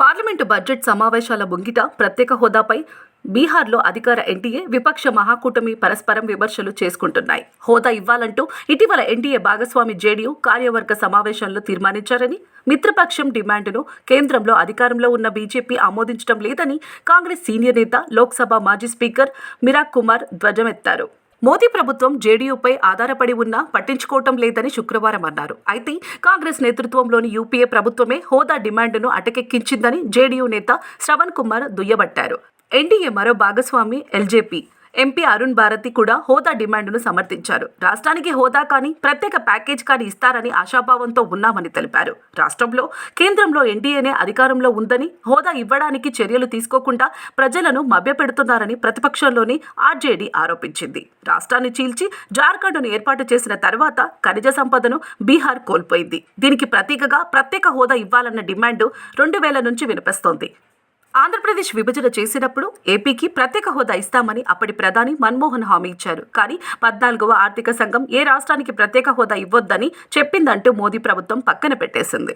Parliament budget సమావేశాల ముంగిట ప్రత్యేక హోదాపై బీహార్లో అధికార ఎన్టీఏ విపక్ష మహాకూటమి పరస్పరం విమర్శలు చేసుకుంటున్నాయి. హోదా ఇవ్వాలంటూ ఇటీవల ఎన్టీఏ భాగస్వామి జేడీయూ కార్యవర్గ సమావేశంలో తీర్మానించారని మిత్రపక్షం డిమాండ్ను కేంద్రంలో అధికారంలో ఉన్న బీజేపీ ఆమోదించడం లేదని కాంగ్రెస్ సీనియర్ నేత లోక్సభ మాజీ స్పీకర్ మిరాక్ కుమార్ ధ్వజమెత్తారు. మోదీ ప్రభుత్వం జేడీయూపై ఆధారపడి ఉన్నా పట్టించుకోవటం లేదని శుక్రవారం అన్నారు. అయితే కాంగ్రెస్ నేతృత్వంలోని యూపీఏ ప్రభుత్వమే హోదా డిమాండ్ను అటకెక్కించిందని జేడీయూ నేత శ్రవణ్ కుమార్ దుయ్యబట్టారు. ఎన్డీఏ మరో భాగస్వామి ఎల్జేపీ ఎంపీ అరుణ్ భారతి కూడా హోదా డిమాండ్ను సమర్థించారు. రాష్ట్రానికి హోదా కానీ ప్రత్యేక ప్యాకేజ్ కానీ ఇస్తారని ఆశాభావంతో ఉన్నామని తెలిపారు. రాష్ట్రంలో కేంద్రంలో ఎన్డీఏనే అధికారంలో ఉందని హోదా ఇవ్వడానికి చర్యలు తీసుకోకుండా ప్రజలను మభ్యపెడుతున్నారని ప్రతిపక్షంలోని ఆర్జేడీ ఆరోపించింది. రాష్ట్రాన్ని చీల్చి జార్ఖండ్ను ఏర్పాటు చేసిన తర్వాత ఖనిజ సంపదను బీహార్ కోల్పోయింది. దీనికి ప్రతీకగా ప్రత్యేక హోదా ఇవ్వాలన్న డిమాండ్ రెండు వేల నుంచి వినిపిస్తోంది. ఆంధ్రప్రదేశ్ విభజన చేసినప్పుడు ఏపీకి ప్రత్యేక హోదా ఇస్తామని అప్పటి ప్రధాని మన్మోహన్ హామీ ఇచ్చారు. కానీ పద్నాలుగవ ఆర్థిక సంఘం ఏ రాష్ట్రానికి ప్రత్యేక హోదా ఇవ్వొద్దని చెప్పిందంటూ మోదీ ప్రభుత్వం పక్కన పెట్టేసింది.